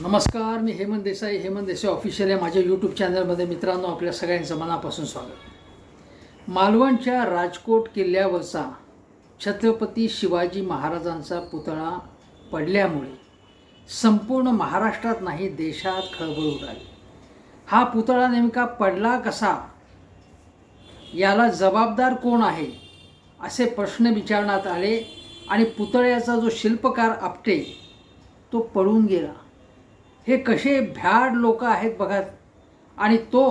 नमस्कार मी हेमंत देसाई. हेमंत देसाई ऑफिशियल या माझ्या यूट्यूब चॅनलमध्ये मित्रांनो आपल्या सगळ्यांचं मनापासून स्वागत. मालवणच्या राजकोट किल्ल्यावरचा छत्रपती शिवाजी महाराजांचा पुतळा पडल्यामुळे संपूर्ण महाराष्ट्रात नाही देशात खळबळ उडाली. हा पुतळा नेमका पडला कसा? याला जबाबदार कोण आहे? असे प्रश्न विचारण्यात आले आणि पुतळ्याचा जो शिल्पकार आपटे तो पळून गेला. हे कसे भ्याड लोक आहेत बघा. आणि तो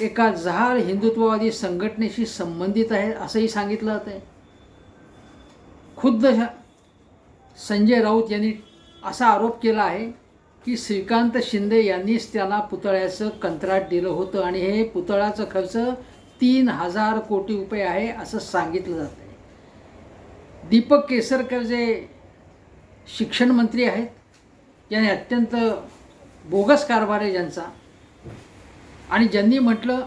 एका जहाल हिंदुत्ववादी संघटनेशी संबंधित आहे असंही सांगितलं जातं आहे खुद्द संजय राऊत यांनी असा आरोप केला आहे की श्रीकांत शिंदे यांनीच त्याला पुतळ्याचं कंत्राट दिलं होतं आणि हे पुतळ्याचं खर्च तीन हजार कोटी रुपये आहे असं सांगितलं जातं आहे दीपक केसरकर जे शिक्षण मंत्री आहेत याने अत्यंत बोगस कारभार आहे ज्यांचा. आणि ज्यांनी म्हटलं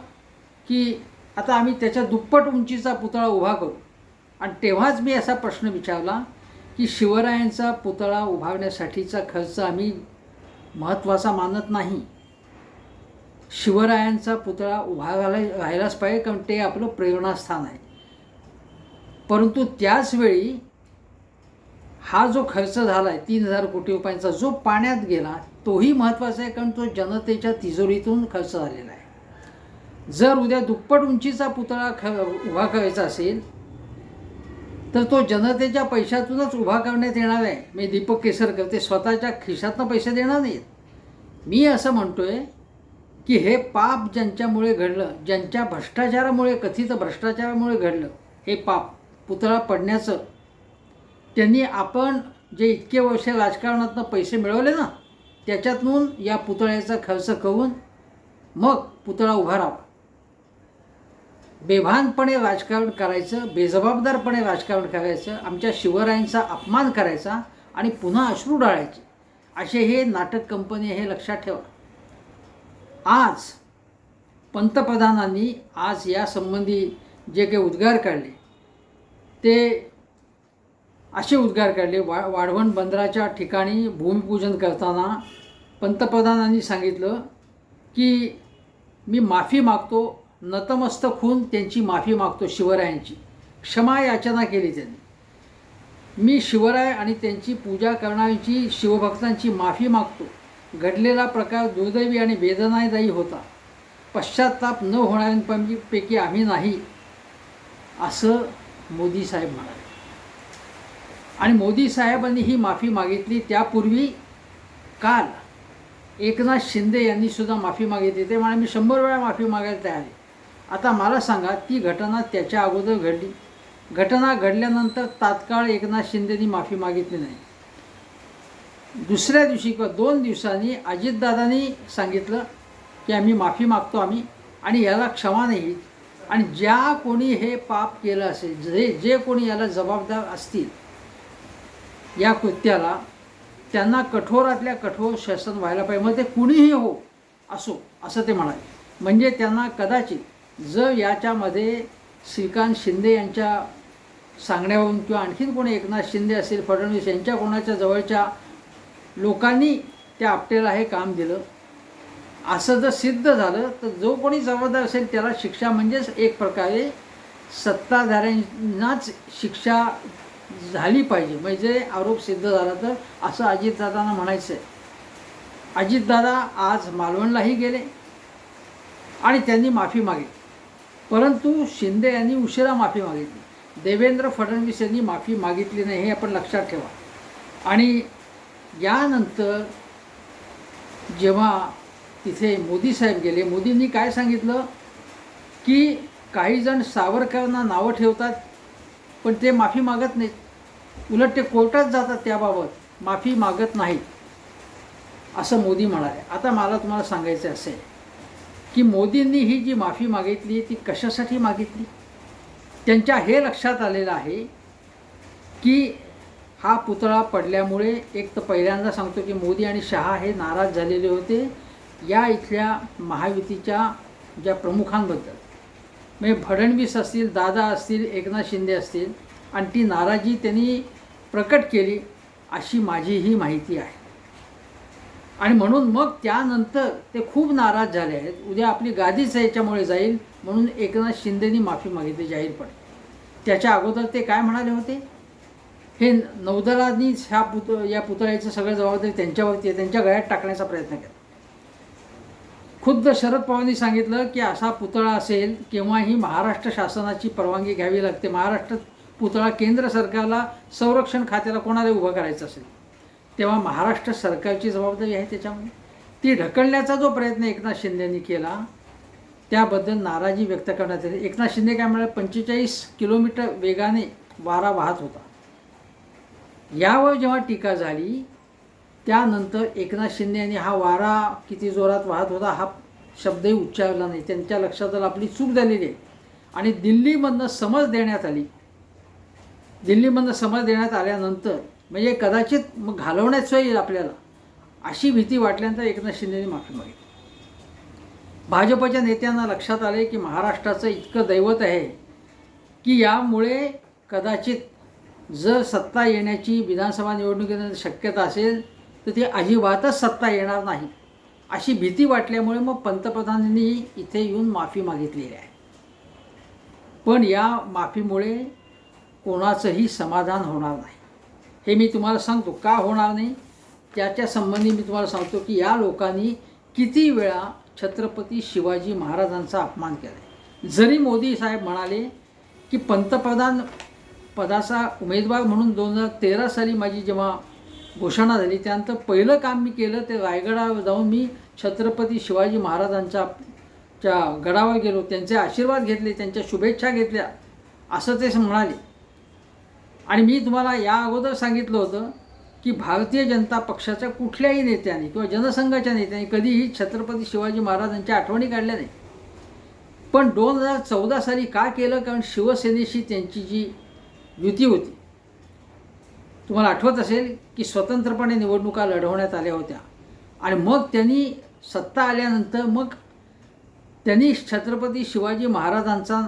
की आता आम्ही त्याच्या दुप्पट उंचीचा पुतळा उभा करू. आणि तेव्हाच मी असा प्रश्न विचारला की शिवरायांचा पुतळा उभारण्यासाठीचा खर्च आम्ही महत्त्वाचा मानत नाही. शिवरायांचा पुतळा उभा राहायला राहायलाच पाहिजे कारण ते आपलं प्रेरणास्थान आहे. परंतु त्याचवेळी हा जो खर्च झाला आहे तीन हजार कोटी रुपयांचा जो पाण्यात गेला तोही महत्त्वाचा आहे कारण तो जनतेच्या तिजोरीतून खर्च झालेला आहे. जर उद्या दुप्पट उंचीचा पुतळा ख उभा करायचा असेल तर तो जनतेच्या पैशातूनच उभा करण्यात येणार आहे. मी दीपक केसरकर ते स्वतःच्या खिशातनं पैसे देणार नाहीत. मी असं म्हणतो आहे की हे पाप ज्यांच्यामुळे घडलं ज्यांच्या भ्रष्टाचारामुळे कथित भ्रष्टाचारामुळे घडलं हे पाप पुतळा पडण्याचं त्यांनी आपण जे इतके वर्ष राजकारणातनं पैसे मिळवले ना त्याच्यातून या पुतळ्याचा खर्च करून मग पुतळा उभा बेभानपणे राजकारण करायचं बेजबाबदारपणे राजकारण करायचं आमच्या शिवरायांचा अपमान करायचा आणि पुन्हा अश्रू डाळायचे असे हे नाटक कंपनी हे लक्षात ठेवा. आज पंतप्रधानांनी आज यासंबंधी जे काही उद्गार काढले ते असे उद्गार काढले. वा वाढवण बंदराच्या ठिकाणी भूमिपूजन करताना पंतप्रधानांनी सांगितलं की मी माफी मागतो नतमस्तक होऊन त्यांची माफी मागतो शिवरायांची. क्षमा याचना केली त्यांनी. मी शिवराय आणि त्यांची पूजा करणाऱ्यांची शिवभक्तांची माफी मागतो. घडलेला प्रकार दुर्दैवी आणि वेदनादायी होता. पश्चाताप न होणाऱ्यांपैकी आम्ही नाही असं मोदी साहेब म्हणाले. आणि मोदी साहेबांनी ही माफी मागितली. त्यापूर्वी काल एकनाथ शिंदे यांनी सुद्धा माफी मागितली. ते म्हणाले मी शंभर वेळा माफी मागायला तयार आहे. आता मला सांगा ती घटना त्याच्या अगोदर घडली? घटना घडल्यानंतर तात्काळ एकनाथ शिंदेनी माफी मागितली नाही. दुसऱ्या दिवशी किंवा दोन दिवसांनी अजितदादांनी सांगितलं की आम्ही माफी मागतो आम्ही आणि याला क्षमा नाही. आणि ज्या कोणी हे पाप केलं असेल जे जे कोणी याला जबाबदार असतील या कृत्याला त्यांना कठोरातल्या कठोर शासन व्हायला पाहिजे. मग ते कुणीही हो असो असं ते म्हणाले. म्हणजे त्यांना कदाचित जर याच्यामध्ये श्रीकांत शिंदे यांच्या सांगण्यावरून किंवा आणखीन कोणी एकनाथ शिंदे असेल फडणवीस यांच्या कोणाच्या जवळच्या लोकांनी त्या आपटेला हे काम दिलं असं जर सिद्ध झालं तर जो कोणी जबाबदार असेल त्याला शिक्षा म्हणजेच एक प्रकारे सत्ताधाऱ्यांनाच शिक्षा झाली पाहिजे. म्हणजे आरोप सिद्ध झाला तर असं अजितदादांना म्हणायचं आहे अजितदादा आज मालवणलाही गेले आणि त्यांनी माफी मागितली. परंतु शिंदे यांनी उशिरा माफी मागितली. देवेंद्र फडणवीस यांनी माफी मागितली नाही हे आपण लक्षात ठेवा. आणि यानंतर जेव्हा तिथे मोदी साहेब गेले मोदींनी काय सांगितलं? की काही जण सावरकरांना नावं ठेवतात पण ते माफी मागत नाहीत. उलट ते कोर्टात जातात त्याबाबत माफी मागत नाहीत असं मोदी म्हणाले. आता मला तुम्हाला सांगायचं असेल की मोदींनी ही जी माफी मागितली ती कशासाठी मागितली? त्यांच्या हे लक्षात आलेलं आहे की हा पुतळा पडल्यामुळे एक तर पहिल्यांदा सांगतो की मोदी आणि शहा हे नाराज झालेले होते या इथल्या महायुतीच्या ज्या प्रमुखांबद्दल. म्हणजे फडणवीस असतील दादा असतील एकनाथ शिंदे असतील आणि ती नाराजी त्यांनी प्रकट केली अशी माझी ही माहिती आहे. आणि म्हणून मग त्यानंतर ते खूप नाराज झाले आहेत. उद्या आपली गादीच याच्यामुळे जाईल म्हणून एकनाथ शिंदेनी माफी मागितली जाहीरपणे त्याच्या अगोदर ते काय म्हणाले होते? हे नौदलांनीच ह्या पुत या पुतळ्याचं सगळं जबाबदारी त्यांच्यावरती आहे त्यांच्या गळ्यात टाकण्याचा प्रयत्न केला. खुद्द शरद पवारांनी सांगितलं की असा पुतळा असेल केव्हाही महाराष्ट्र शासनाची परवानगी घ्यावी लागते. महाराष्ट्र पुतळा केंद्र सरकारला संरक्षण खात्याला कोणाला उभं करायचं असेल? तेव्हा महाराष्ट्र सरकारची जबाबदारी आहे त्याच्यामध्ये. ती ढकलण्याचा जो प्रयत्न एकनाथ शिंदेनी केला त्याबद्दल नाराजी व्यक्त करण्यात आली. एकनाथ शिंदे काय म्हणाले? पंचेचाळीस किलोमीटर वेगाने वारा वाहत होता. यावर जेव्हा टीका झाली त्यानंतर एकनाथ शिंदे यांनी हा वारा किती जोरात वाहत होता हा शब्दही उच्चारला नाही. त्यांच्या लक्षात आलं आपली चूक झालेली आहे. आणि दिल्लीमधनं समज देण्यात आली. दिल्लीमधनं समज देण्यात आल्यानंतर म्हणजे कदाचित मग घालवण्याच येईल आपल्याला. अशी भीती वाटल्यानंतर एकनाथ शिंदेने माफी मागितली. भाजपच्या नेत्यांना लक्षात आले की महाराष्ट्राचं इतकं दैवत आहे की यामुळे कदाचित जर सत्ता येण्याची विधानसभा निवडणुकीनंतर शक्यता असेल तर ती अजिबातच सत्ता येणार नाही. अशी भीती वाटल्यामुळे मग पंतप्रधानांनी इथे येऊन माफी मागितलेली आहे. पण या माफीमुळे कोणाचंही समाधान होणार नाही. हे मी तुम्हाला सांगतो. का होणार नाही? त्याच्या संबंधी मी तुम्हाला सांगतो की या लोकांनी किती वेळा छत्रपती शिवाजी महाराजांचा अपमान केला आहे. जरी मोदी साहेब म्हणाले की पंतप्रधान पदाचा उमेदवार म्हणून दोन हजार तेरा साली माझी जेव्हा घोषणा झाली त्यानंतर पहिलं काम मी केलं ते रायगडावर जाऊन मी छत्रपती शिवाजी महाराजांच्या च्या गडावर गेलो. त्यांचे आशीर्वाद घेतले त्यांच्या शुभेच्छा घेतल्या. असं ते म्हणाले. आणि मी तुम्हाला या अगोदर सांगितलं होतं की भारतीय जनता पक्षाच्या कुठल्याही नेत्याने किंवा जनसंघाच्या नेत्याने कधीही छत्रपती शिवाजी महाराजांच्या आठवणी काढल्या नाही. पण दोन हजार चौदा साली का केलं? कारण शिवसेनेशी त्यांची जी युती होती. तुम्हाला आठवत असेल की स्वतंत्रपणे निवडणुका लढवण्यात आल्या होत्या. आणि मग त्यांनी सत्ता आल्यानंतर मग त्यांनी छत्रपती शिवाजी महाराजांचा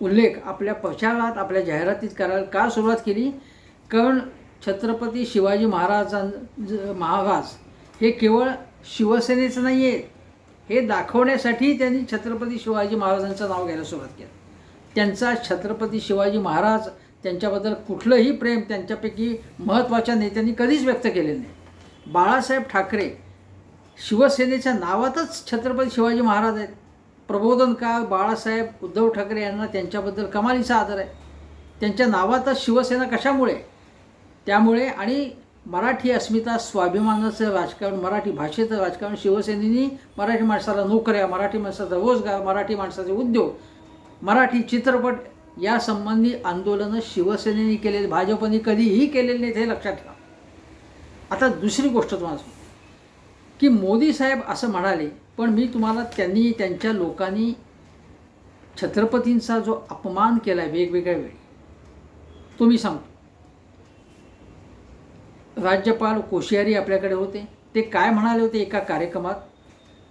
उल्लेख आपल्या प्रचारात आपल्या जाहिरातीत करायला का सुरुवात केली? कारण छत्रपती शिवाजी महाराजां ज- महाराज हे केवळ शिवसेनेचं नाही आहे हे दाखवण्यासाठी त्यांनी छत्रपती शिवाजी महाराजांचं नाव घ्यायला सुरुवात केली. त्यांचा छत्रपती शिवाजी महाराज त्यांच्याबद्दल कुठलंही प्रेम त्यांच्यापैकी महत्त्वाच्या नेत्यांनी कधीच व्यक्त केलेलं नाही. बाळासाहेब ठाकरे शिवसेनेच्या नावातच छत्रपती शिवाजी महाराज आहेत. प्रबोधनकार बाळासाहेब उद्धव ठाकरे यांना त्यांच्याबद्दल कमालीचा आदर आहे. त्यांच्या नावातच शिवसेना कशामुळे? त्यामुळे आणि मराठी अस्मिता स्वाभिमानाचं राजकारण मराठी भाषेचं राजकारण शिवसेनेनी मराठी माणसाला नोकऱ्या मराठी माणसाचा रोजगार मराठी माणसाचे उद्योग मराठी चित्रपट या संबंधी आंदोलनं शिवसेनेने केलेली भाजपने कधीही केलेली नाहीत हे लक्षात ठेवा. आता दुसरी गोष्ट तुम्हाला की मोदी साहेब असं म्हणाले पण मी तुम्हाला त्यांनी त्यांच्या लोकांनी छत्रपतींचा जो अपमान केला आहे वेगवेगळ्या वेळी तो मी सांगतो. राज्यपाल कोश्यारी आपल्याकडे होते ते काय म्हणाले होते एका कार्यक्रमात?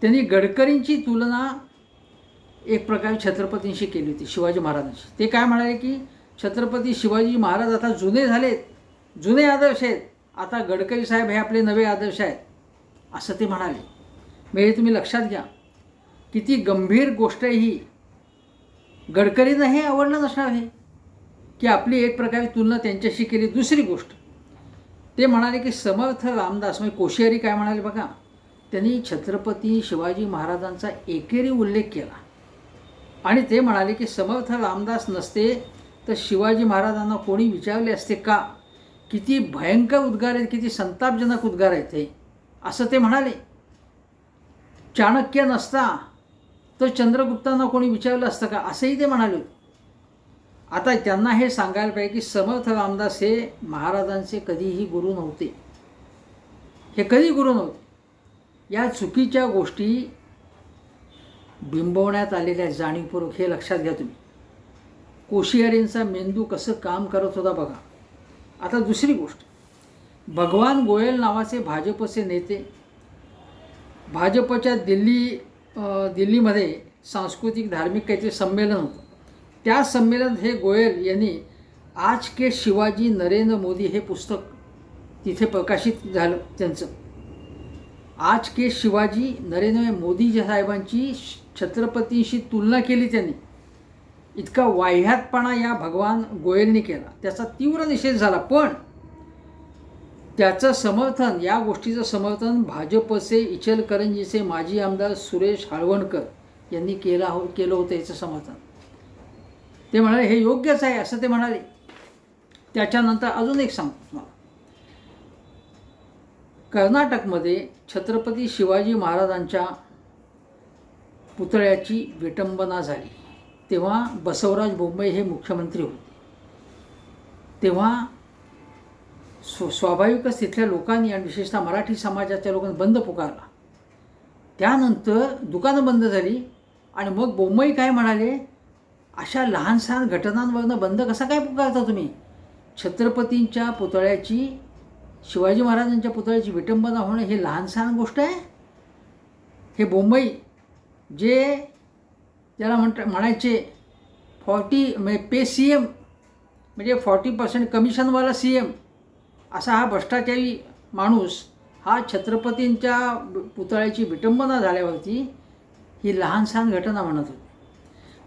त्यांनी गडकरींची तुलना एक प्रकारे छत्रपतींशी केली होती शिवाजी महाराजांशी. ते काय म्हणाले की छत्रपती शिवाजी महाराज आता जुने झालेत जुने आदर्श आहेत. आता गडकरी साहेब हे आपले नवे आदर्श आहेत असं ते म्हणाले. म्हणजे तुम्ही लक्षात घ्या किती गंभीर गोष्ट आहे ही. गडकरींना हे आवडलं नसणार हे की आपली एक प्रकारे तुलना त्यांच्याशी केली दुसरी गोष्ट. ते म्हणाले की समर्थ रामदास म्हणजे कोश्यारी काय म्हणाले बघा त्यांनी छत्रपती शिवाजी महाराजांचा एकेरी उल्लेख केला. आणि ते म्हणाले की समर्थ रामदास नसते तर शिवाजी महाराजांना कोणी विचारले असते का? किती भयंकर उद्गार आहेत किती संतापजनक उद्गार आहेत हे. असं ते म्हणाले. चाणक्य नसता तर चंद्रगुप्तांना कोणी विचारलं असतं का? असंही ते म्हणाले होते. आता त्यांना हे सांगायला पाहिजे की समर्थ रामदास हे महाराजांचे कधीही गुरु नव्हते. हे कधी गुरु नव्हते? या चुकीच्या गोष्टी बिंबवण्यात आलेल्या जाणीवपूर्वक हे लक्षात घ्या तुम्ही. कोशियारींचा मेंदू कसं काम करत होता बघा. आता दुसरी गोष्ट. भगवान गोयल नावाचे भाजपचे नेते भाजपच्या दिल्ली दिल्लीमध्ये सांस्कृतिक धार्मिक काहीतरी संमेलन होतं. त्या संमेलनात हे गोयल यांनी आज के शिवाजी नरेंद्र मोदी हे पुस्तक तिथे प्रकाशित झालं त्यांचं. आज के शिवाजी नरेंद्र मोदी साहेबांची छत्रपतींशी तुलना केली त्यांनी. इतका वाह्यातपणा या भगवान गोयलनी केला. त्याचा तीव्र निषेध झाला. पण त्याचं समर्थन या गोष्टीचं समर्थन भाजपचे इचलकरंजीचे माजी आमदार सुरेश हाळवणकर यांनी केला हो केलं होतं याचं समर्थन. ते म्हणाले हे योग्यच आहे असं ते म्हणाले. त्याच्यानंतर अजून एक सांगतो तुम्हाला. कर्नाटकमध्ये छत्रपती शिवाजी महाराजांच्या पुतळ्याची विटंबना झाली. तेव्हा बसवराज बोंबई हे मुख्यमंत्री होते. तेव्हा स्व स्वाभाविकच तिथल्या लोकांनी आणि विशेषतः मराठी समाजाच्या लोकांनी बंद पुकारला. त्यानंतर दुकानं बंद झाली आणि मग बोंबई काय म्हणाले? अशा लहान सहान घटनांवरनं बंद कसा काय पुकारता तुम्ही? छत्रपतींच्या पुतळ्याची शिवाजी महाराजांच्या पुतळ्याची विटंबना होणं हे लहान सहान गोष्ट आहे? हे बोंबई जे त्याला म्हणत म्हणायचे फॉर्टी म्हणजे पे सी एम म्हणजे फॉर्टी पर्सेंट कमिशनवाला सी एम असा हा भ्रष्टाचारी माणूस हा छत्रपतींच्या पुतळ्याची विटंबना झाल्यावरती ही लहानसहान घटना म्हणत होती.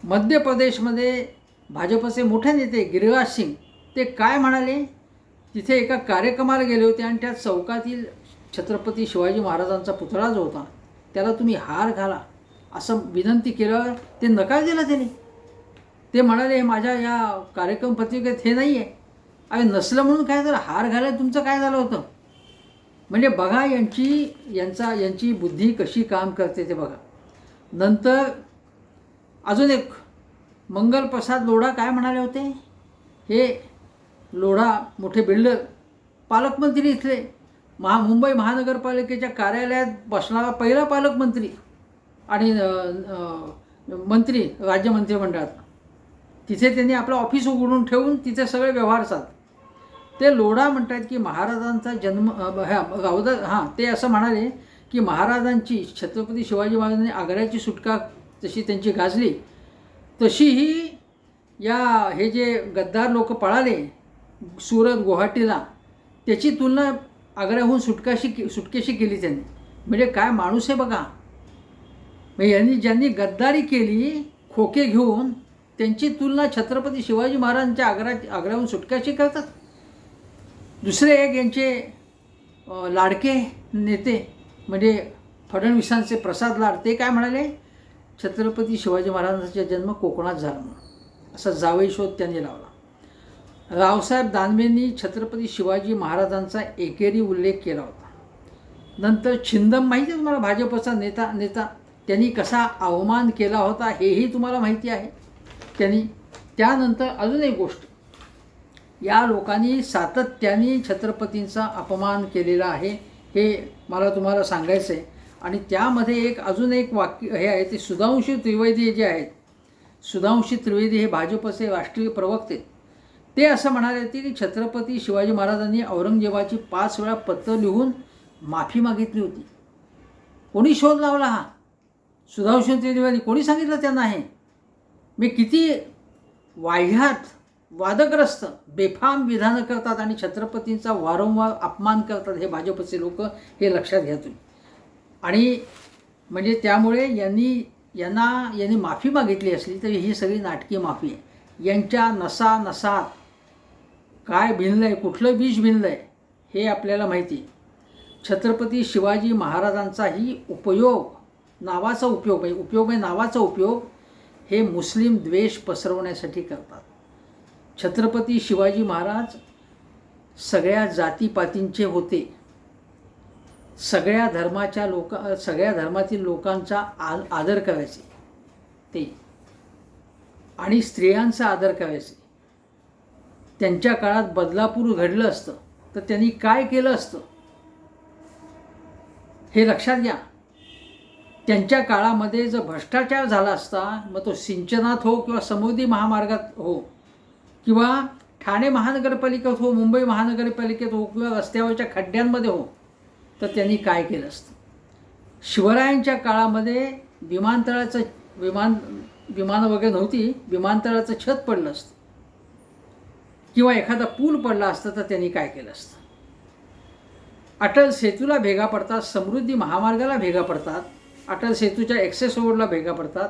मध्य प्रदेशमध्ये भाजपचे मोठे नेते गिरिराज सिंग ते काय म्हणाले? तिथे एका कार्यक्रमाला गेले होते आणि त्या चौकातील छत्रपती शिवाजी महाराजांचा पुतळा जो होता त्याला तुम्ही हार घाला असं विनंती केल्यावर ते नकार दिला त्याने. ते म्हणाले माझ्या या कार्यक्रम पत्रिकेत हे नाही आहे अरे नसलं म्हणून काय झालं? हार घालायला तुमचं काय झालं होतं? म्हणजे बघा यांची यांचा यांची बुद्धी कशी काम करते ते बघा. नंतर अजून एक मंगलप्रसाद लोढा काय म्हणाले होते? हे लोढा मोठे बिल्डर पालकमंत्री इथले. महा मुंबई महानगरपालिकेच्या कार्यालयात बसणारा पहिला पालकमंत्री आणि मंत्री राज्य मंत्रिमंडळात तिथे त्यांनी आपलं ऑफिस उघडून ठेवून तिथे सगळे व्यवहार साधले ते लोढा म्हणतात की महाराजांचा जन्म ह्या गावदा हां ते असं म्हणाले की महाराजांची छत्रपती शिवाजी महाराजांनी आग्र्याची सुटका जशी त्यांची गाजली तशीही या हे जे गद्दार लोक पळाले सुरत गुवाहाटीला त्याची तुलना आग्र्याहून सुटकाशी के- सुटकेशी केली त्यांनी. म्हणजे काय माणूस आहे बघा. मग यांनी ज्यांनी गद्दारी केली खोके घेऊन त्यांची तुलना छत्रपती शिवाजी महाराजांच्या आग्रा आग्र्याहून सुटक्याशी करतात. दुसरे एक यांचे लाडके नेते म्हणजे फडणवीसांचे प्रसाद लाड ते काय म्हणाले? छत्रपती शिवाजी महाराजांचा जन्म कोकणात झाला म्हणून. असा जावई शोध त्यांनी लावला. रावसाहेब दानवेंनी छत्रपती शिवाजी महाराजांचा एकेरी उल्लेख केला होता. नंतर छिंदम माहिती आहे तुम्हाला भाजपचा नेता नेता त्यांनी कसा अवमान केला होता हेही तुम्हाला माहिती आहे. त्यांनी त्यानंतर अजून एक गोष्ट या लोकांनी सातत्याने छत्रपतींचा अपमान केलेला आहे हे मला तुम्हाला सांगायचं आहे आणि त्यामध्ये एक अजून एक वाक्य हे आहे ते सुधांशी त्रिवेदी जे आहेत सुधांशी त्रिवेदी हे भाजपचे राष्ट्रीय प्रवक्ते. ते असं म्हणाले होते की छत्रपती शिवाजी महाराजांनी औरंगजेबाची पाच वेळा पत्र लिहून माफी मागितली होती. कोणी शोध लावला हा? सुधांशी त्रिवेदी कोणी सांगितलं त्यांना हे? मी किती वाह्यात वादग्रस्त बेफाम विधानं करतात आणि छत्रपतींचा वारंवार अपमान करतात हे भाजपचे लोक हे लक्षात घ्या तुम्ही. आणि म्हणजे त्यामुळे यांनी यांना यांनी माफी मागितली असली तरी ही सगळी नाटकी माफी आहे. यांच्या नसा नसात काय भिनलं आहे कुठलं बीज भिनलं आहे हे आपल्याला माहिती आहे. छत्रपती शिवाजी महाराजांचाही उपयोग नावाचा उपयोग म्हणजे उपयोग म्हणजे नावाचा उपयोग हे मुस्लिम द्वेष पसरवण्यासाठी करतात. छत्रपती शिवाजी महाराज सगळ्या जातीपातींचे होते. सगळ्या धर्माच्या लोक सगळ्या धर्मातील लोकांचा आ आदर करायचे. ते. आणि स्त्रियांचा आदर करायचे. त्यांच्या काळात बदलापूर घडलं असतं तर त्यांनी काय केलं असतं? हे लक्षात घ्या. त्यांच्या काळामध्ये जर भ्रष्टाचार झाला असता मग तो सिंचनात हो किंवा समुद्री महामार्गात हो. किंवा ठाणे महानगरपालिकेत हो मुंबई महानगरपालिकेत हो किंवा रस्त्यावरच्या खड्ड्यांमध्ये हो तर त्यांनी काय केलं असतं? शिवरायांच्या काळामध्ये विमानतळाचं विमान विमानं वगैरे नव्हती विमानतळाचं छत पडलं असतं. किंवा एखादा पूल पडला असता तर त्यांनी काय केलं असतं? अटल सेतूला भेगा पडतात समृद्धी महामार्गाला भेगा पडतात अटल सेतूच्या एक्सेस रोडला भेगा पडतात.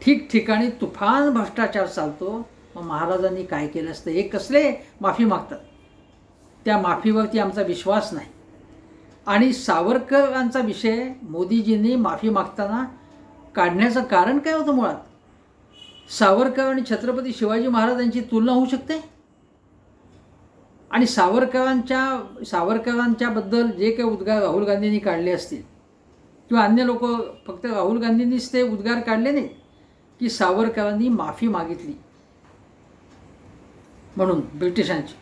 ठिकठिकाणी तुफान भ्रष्टाचार चालतो मग महाराजांनी काय केलं असतं? हे कसले माफी मागतात? त्या माफीवरती आमचा विश्वास नाही. आणि सावरकरांचा विषय मोदीजींनी माफी मागताना काढण्याचं कारण काय होतं मुळात? सावरकर आणि छत्रपती शिवाजी महाराजांची तुलना होऊ शकते? आणि सावरकरांच्या सावरकरांच्याबद्दल जे काही उद्गार राहुल गांधींनी काढले असतील किंवा अन्य लोक फक्त राहुल गांधींनीच ते उद्गार काढले नाहीत की सावरकरांनी माफी मागितली. म्हणून ब्रिटिशांची.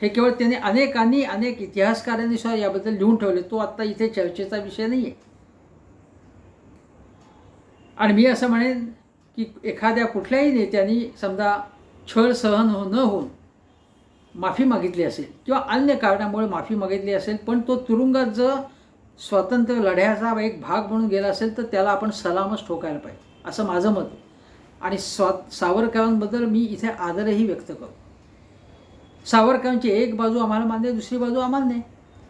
हे केवळ त्यांनी अनेकांनी अनेक इतिहासकारांनी सुद्धा याबद्दल लिहून ठेवले. तो आत्ता इथे चर्चेचा विषय नाही आहे आणि मी असं म्हणेन की एखाद्या कुठल्याही नेत्यांनी समजा छळ सहन हो न होऊन माफी मागितली असेल किंवा अन्य कारणामुळे माफी मागितली असेल पण तो तुरुंगात जर स्वातंत्र्य लढ्याचा एक भाग म्हणून गेला असेल तर त्याला आपण सलामच ठोकायला पाहिजे असं माझं मत आहे. आणि स्वा सावरकरांबद्दल मी इथे आदरही व्यक्त करतो. सावरकरांची एक बाजू आम्हाला मान्य आहे, दुसरी बाजू आम्हाला नाही.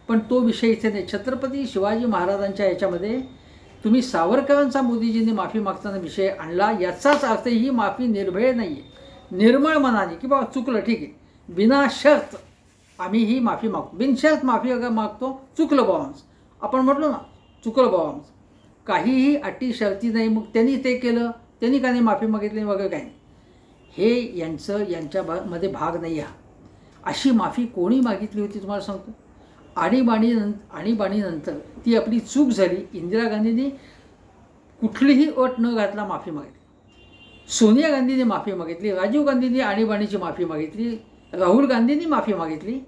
पण तो विषय इथे नाही. छत्रपती शिवाजी महाराजांच्या याच्यामध्ये तुम्ही सावरकरांचा मोदीजींनी माफी मागताना विषय आणला याचाच अर्थ ही माफी निर्भय नाही आहे निर्मळ मनाने की बाबा चुकलं ठीक आहे. बिना शर्त आम्ही ही माफी मागतो. बिनशर्त माफी अगर मागतो चुकलं बाबांस आपण म्हटलो ना चुकलं बाबांस काहीही अटी शर्ती नाही मग त्यांनी ते केलं त्यांनी का नाही माफी मागितली वगैरे काही नाही. हे यांचं यांच्या भा मध्ये भाग नाही हा. अशी माफी कोणी मागितली होती तुम्हाला सांगतो? आणीबाणी आणीबाणीनंतर ती आपली चूक झाली. इंदिरा गांधींनी कुठलीही अट न घातला माफी मागितली. सोनिया गांधींनी माफी मागितली. राजीव गांधींनी आणीबाणीची माफी मागितली. राहुल गांधींनी माफी मागितली.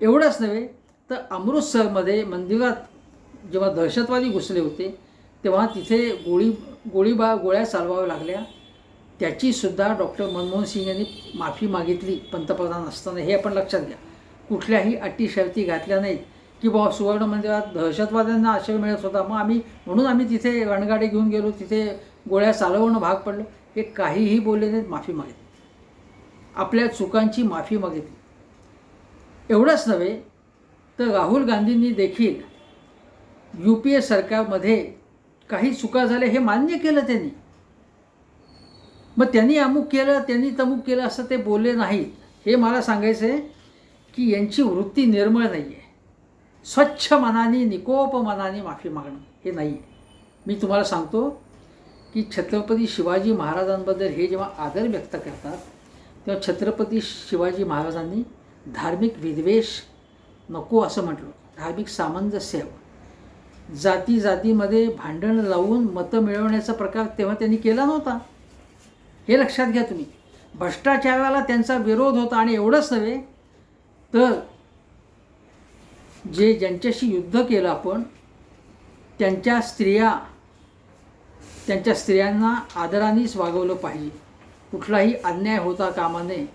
एवढंच नव्हे तर अमृतसरमध्ये मंदिरात जेव्हा दहशतवादी घुसले होते तेव्हा तिथे गोळी गोळीबा गोळ्या चालवाव्या लागल्या. त्याचीसुद्धा डॉक्टर मनमोहन सिंग यांनी माफी मागितली पंतप्रधान असताना. हे आपण लक्षात घ्या. कुठल्याही अटी शर्ती घातल्या नाहीत. की बाबा सुवर्ण मंदिरात दहशतवाद्यांना आश्रय मिळत होता. मग आम्ही म्हणून आम्ही तिथे रणगाडी घेऊन गेलो. तिथे गोळ्या चालवणं भाग पडलं. हे काहीही बोलले नाहीत माफी मागितली. आपल्या चुकांची माफी मागितली. एवढंच नव्हे तर राहुल गांधींनी देखील यू पी ए सरकारमध्ये काही चुका झाल्या हे मान्य केलं त्यांनी. मग त्यांनी अमुक केलं त्यांनी तमुक केलं असं ते बोलले नाहीत. हे मला सांगायचं आहे की यांची वृत्ती निर्मळ नाही आहे स्वच्छ मनाने निकोप मनाने माफी मागणं हे नाही आहे मी तुम्हाला सांगतो की छत्रपती शिवाजी महाराजांबद्दल हे जेव्हा आदर व्यक्त करतात तेव्हा छत्रपती शिवाजी महाराजांनी धार्मिक विद्वेष नको असं म्हटलं. धार्मिक सामंजस्य. जाती जातीमध्ये भांडण लावून मतं मिळवण्याचा प्रकार तेव्हा त्यांनी केला नव्हता. हे लक्षात घ्या तुम्ही. भ्रष्टाचाराला त्यांचा विरोध होता आणि एवढंच नव्हे तर जे ज्यांच्याशी युद्ध केलं आपण त्यांच्या स्त्रिया त्यांच्या स्त्रियांना आदरानेच वागवलं पाहिजे. कुठलाही अन्याय होता कामा नये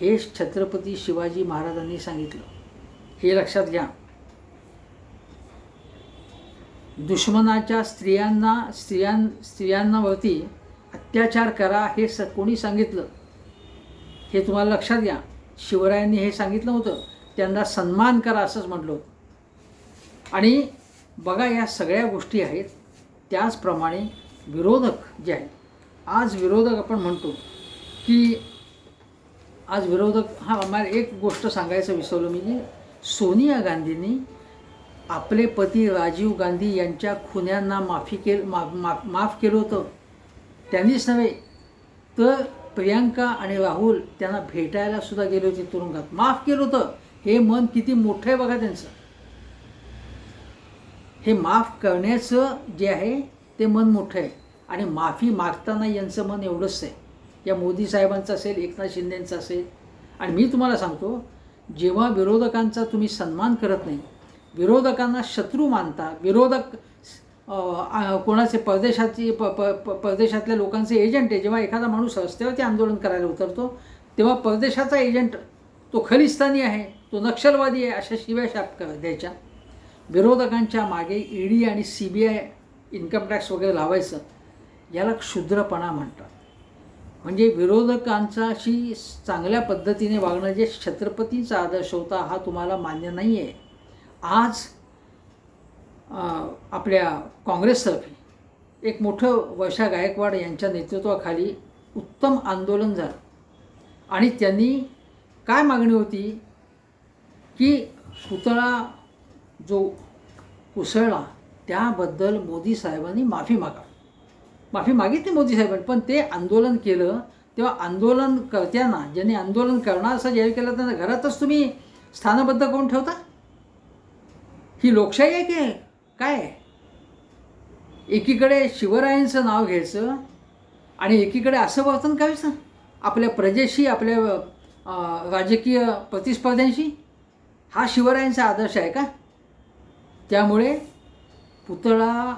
हे छत्रपती शिवाजी महाराजांनी सांगितलं. हे लक्षात घ्या. दुश्मनाच्या स्त्रियांना स्त्रियां स्त्रियांवरती अत्याचार करा हे स कोणी सांगितलं? हे तुम्हाला लक्षात घ्या. शिवरायांनी हे सांगितलं होतं. त्यांना सन्मान करा असंच म्हटलं होतं. आणि बघा या सगळ्या गोष्टी आहेत. त्याचप्रमाणे विरोधक जे आहेत आज विरोधक आपण म्हणतो की आज विरोधक हा मला एक गोष्ट सांगायचं विसरलो मी की सोनिया गांधींनी आपले पती राजीव गांधी यांच्या खुन्यांना माफी के मा माफ माफ केलं होतं. त्यांनीच नव्हे तर प्रियांका आणि राहुल त्यांना भेटायला सुद्धा गेले होते तुरुंगात. माफ केलं होतं. हे मन किती मोठं आहे बघा त्यांचं. हे माफ करण्याचं जे आहे ते मन मोठं आहे. आणि माफी मागताना यांचं मन एवढंच आहे. या मोदी साहेबांचं असेल एकनाथ शिंदेंचं असेल. आणि मी तुम्हाला सांगतो जेव्हा विरोधकांचा तुम्ही सन्मान करत नाही विरोधकांना शत्रू मानता विरोधक कोणाचे परदेशाची प प प- परदेशातल्या लोकांचे एजंट आहे. जेव्हा एखादा माणूस रस्त्यावरती आंदोलन करायला उतरतो तेव्हा परदेशाचा एजंट तो खलिस्तानी आहे तो नक्षलवादी आहे अशा शिव्या शाप कर द्यायच्या. विरोधकांच्या मागे ईडी आणि C B I income tax वगैरे लावायचं याला क्षुद्रपणा म्हणतात. म्हणजे विरोधकांचाशी चांगल्या पद्धतीने वागणं जे छत्रपतीचा आदर्श होता हा तुम्हाला मान्य नाही आहे आज आपल्या काँग्रेसतर्फे एक मोठं वर्षा गायकवाड यांच्या नेतृत्वाखाली उत्तम आंदोलन झालं. आणि त्यांनी काय मागणी होती? की पुतळा जो उसळला त्याबद्दल मोदी साहेबांनी माफी मागा. माफी मागितली मोदी साहेबांनी पण ते आंदोलन केलं. तेव्हा आंदोलन करत्यांना ज्यांनी आंदोलन करणार असं जाहीर केलं त्यांना घरातच तुम्ही स्थानबद्ध करून ठेवता? ही लोकशाही आहे की काय? एकीकडे शिवरायांचं नाव घ्यायचं आणि एकीकडे असं वर्तन करायचं? आपल्या प्रजेशी आपल्या राजकीय प्रतिस्पर्ध्यांशी? हा शिवरायांचा आदर्श आहे का? त्यामुळे पुतळा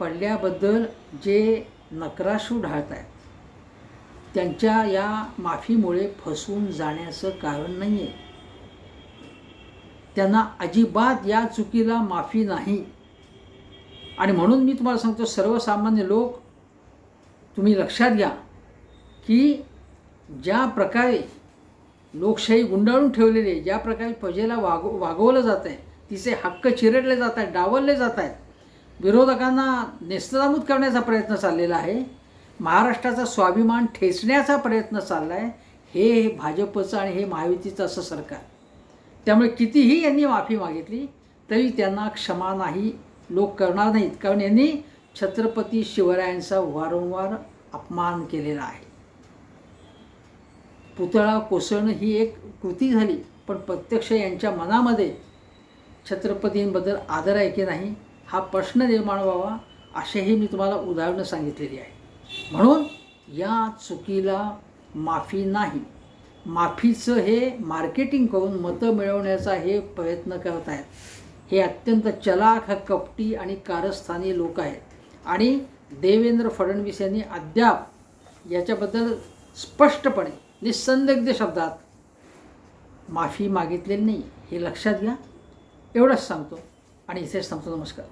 पडल्याबद्दल जे नकराशू ढाळत आहेत त्यांच्या या माफीमुळे फसून जाण्याचं कारण नाही आहे त्यांना अजिबात या चुकीला माफी नाही. आणि म्हणून मी तुम्हाला सांगतो सर्वसामान्य लोक तुम्ही लक्षात घ्या की ज्या प्रकारे लोकशाही गुंडाळून ठेवलेली आहे ज्या प्रकारे प्रजेला वाग वागवलं जात आहे तिचे हक्क चिरडले जात आहेत डावलले जात आहेत विरोधकांना नेस्तनाबूत करण्याचा प्रयत्न चाललेला आहे महाराष्ट्राचा स्वाभिमान ठेचण्याचा प्रयत्न चालला आहे हे भाजपचं आणि हे महायुतीचं असं सरकार. त्यामुळे कितीही यांनी माफी मागितली तरी त्यांना क्षमा नाही लोक करणार नाहीत. कारण यांनी छत्रपती शिवरायांचा वारंवार अपमान केलेला आहे. पुतळा कोसळणं ही एक कृती झाली पण प्रत्यक्ष यांच्या मनामध्ये छत्रपतींबद्दल आदर आहे की नाही हा प्रश्न निर्माण व्हावा असेही मी तुम्हाला उदाहरणं सांगितलेली आहे. म्हणून या चुकीला माफी नाही. माफीचं हे मार्केटिंग करून मतं मिळवण्याचा हे प्रयत्न करत आहेत हे अत्यंत चलाख कपटी आणि कारस्थानी लोक आहेत. आणि देवेंद्र फडणवीस यांनी अद्याप याच्याबद्दल स्पष्टपणे निसंदिग्ध शब्दात माफी मागितलेली नाही. हे लक्षात घ्या. एवढंच सांगतो. आणि इथेच सांगतो नमस्कार.